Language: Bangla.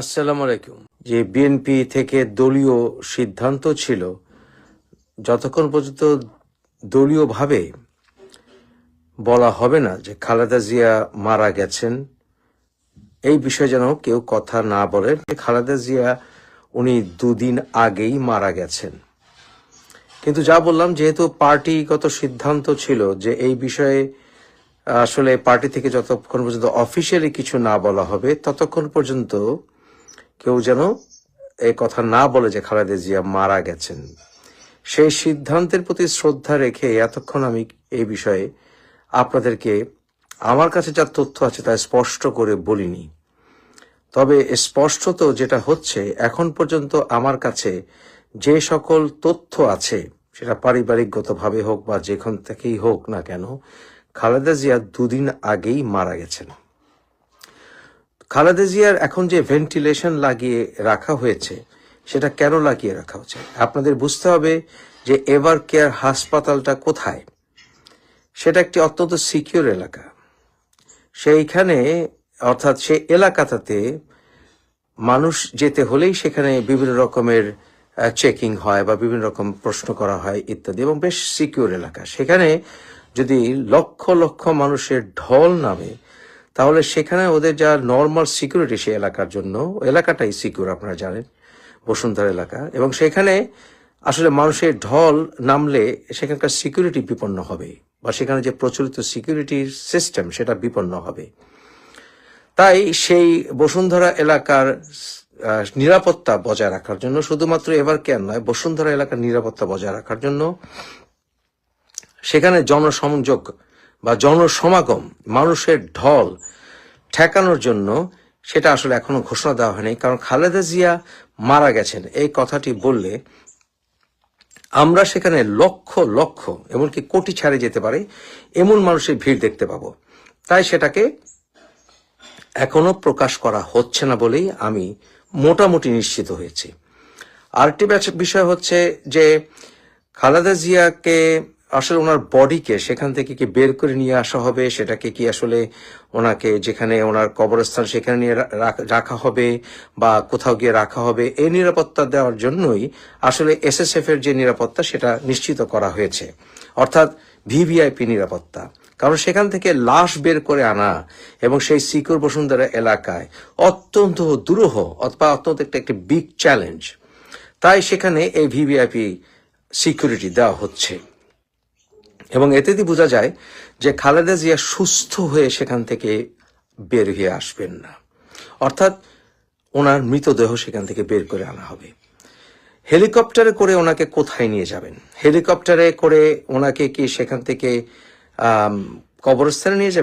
আসসালামু আলাইকুম। যে বিএনপি থেকে দলীয় সিদ্ধান্ত ছিল, যতক্ষণ পর্যন্ত দলীয়ভাবে বলা হবে না যে খালেদা জিয়া মারা গেছেন, এই বিষয়ে যেন কেউ কথা না বলেন খালেদা জিয়া উনি দুদিন আগেই মারা গেছেন। কিন্তু যা বললাম, যেহেতু পার্টিগত সিদ্ধান্ত ছিল যে এই বিষয়ে, আসলে পার্টি থেকে যতক্ষণ পর্যন্ত অফিসিয়ালি কিছু না বলা হবে, ততক্ষণ পর্যন্ত কেউ যেন এই কথা না বলে যে খালেদা জিয়া মারা গেছেন। সেই সিদ্ধান্তের প্রতি শ্রদ্ধা রেখে এতক্ষণ আমি এই বিষয়ে আপনাদেরকে আমার কাছে যা তথ্য আছে তা স্পষ্ট করে বলিনি। তবে স্পষ্টত যেটা হচ্ছে, এখন পর্যন্ত আমার কাছে যে সকল তথ্য আছে, সেটা পারিবারিকগতভাবে হোক বা যেখান থেকেই হোক না কেন, খালেদা জিয়া দুদিন আগেই মারা গেছেন। খালেদা জিয়ার এখন যে ভেন্টিলেশন লাগিয়ে রাখা হয়েছে, সেটা কেন লাগিয়ে রাখা হচ্ছে? আপনাদের বুঝতে হবে যে এভার কেয়ার হাসপাতালটা কোথায়? সেটা একটি অত্যন্ত সিকিউর এলাকা। সেইখানে, অর্থাৎ সেই এলাকাটাতে মানুষ যেতে হলেই সেখানে বিভিন্ন রকমের চেকিং হয় বা বিভিন্ন রকম প্রশ্ন করা হয় ইত্যাদি এবং বেশ সিকিউর এলাকা। সেখানে যদি লক্ষ লক্ষ মানুষের ঢল নামে তাহলে সেখানে ওদের যা নর্মাল সিকিউরিটি সেই এলাকার জন্য, এলাকাটাই সিকিউর আপনারা জানেন, বসুন্ধরা এলাকা। এবং সেখানে আসলে মানুষের ঢল নামলে সেখানকার সিকিউরিটি বিপন্ন হবে বা সেখানে যে প্রচলিত সিকিউরিটি সিস্টেম সেটা বিপন্ন হবে। তাই সেই বসুন্ধরা এলাকার নিরাপত্তা বজায় রাখার জন্য, শুধুমাত্র এবার কেন নয়, বসুন্ধরা এলাকার নিরাপত্তা বজায় রাখার জন্য সেখানে জনসংযোগ বা জনসমাগম, মানুষের ঢল ঠেকানোর জন্য সেটা আসলে এখনও ঘোষণা দেওয়া হয়নি। কারণ খালেদা জিয়া মারা গেছেন, এই কথাটি বললে আমরা সেখানে লক্ষ লক্ষ, এমনকি কোটি ছাড়ে যেতে পারে, এমন মানুষের ভিড় দেখতে পাবো। তাই সেটাকে এখনও প্রকাশ করা হচ্ছে না বলেই আমি মোটামুটি নিশ্চিত হয়েছি। আরেকটি বিষয় হচ্ছে যে খালেদা জিয়াকে আসলে ওনার বডিকে সেখান থেকে কি বের করে নিয়ে আসা হবে? সেটাকে কি আসলে ওনাকে যেখানে ওনার কবরস্থান সেখানে নিয়ে রাখা হবে বা কোথাও গিয়ে রাখা হবে? এই নিরাপত্তা দেওয়ার জন্যই আসলে এসএসএফ এর যে নিরাপত্তা সেটা নিশ্চিত করা হয়েছে। অর্থাৎ ভিভিআইপি নিরাপত্তা। কারণ সেখান থেকে লাশ বের করে আনা এবং সেই সিকিউর বসুন্ধরা এলাকায় অত্যন্ত দুরূহ অথবা অত্যন্ত একটা, একটি বিগ চ্যালেঞ্জ তাই সেখানে এই ভিভিআইপি সিকিউরিটি দেওয়া হচ্ছে। এবং এতেদি বোঝা যায় যে খালেদা জিয়া সুস্থ হয়ে সেখান থেকে বের হয়ে আসবেন না। অর্থাৎ ওনার মৃতদেহ সেখান থেকে বের করে আনা হবে। হেলিকপ্টারে করে ওনাকে কোথায় নিয়ে যাবেন? হেলিকপ্টারে করে ওনাকে কি সেখান থেকে কবরস্থানে নিয়ে যাবেন?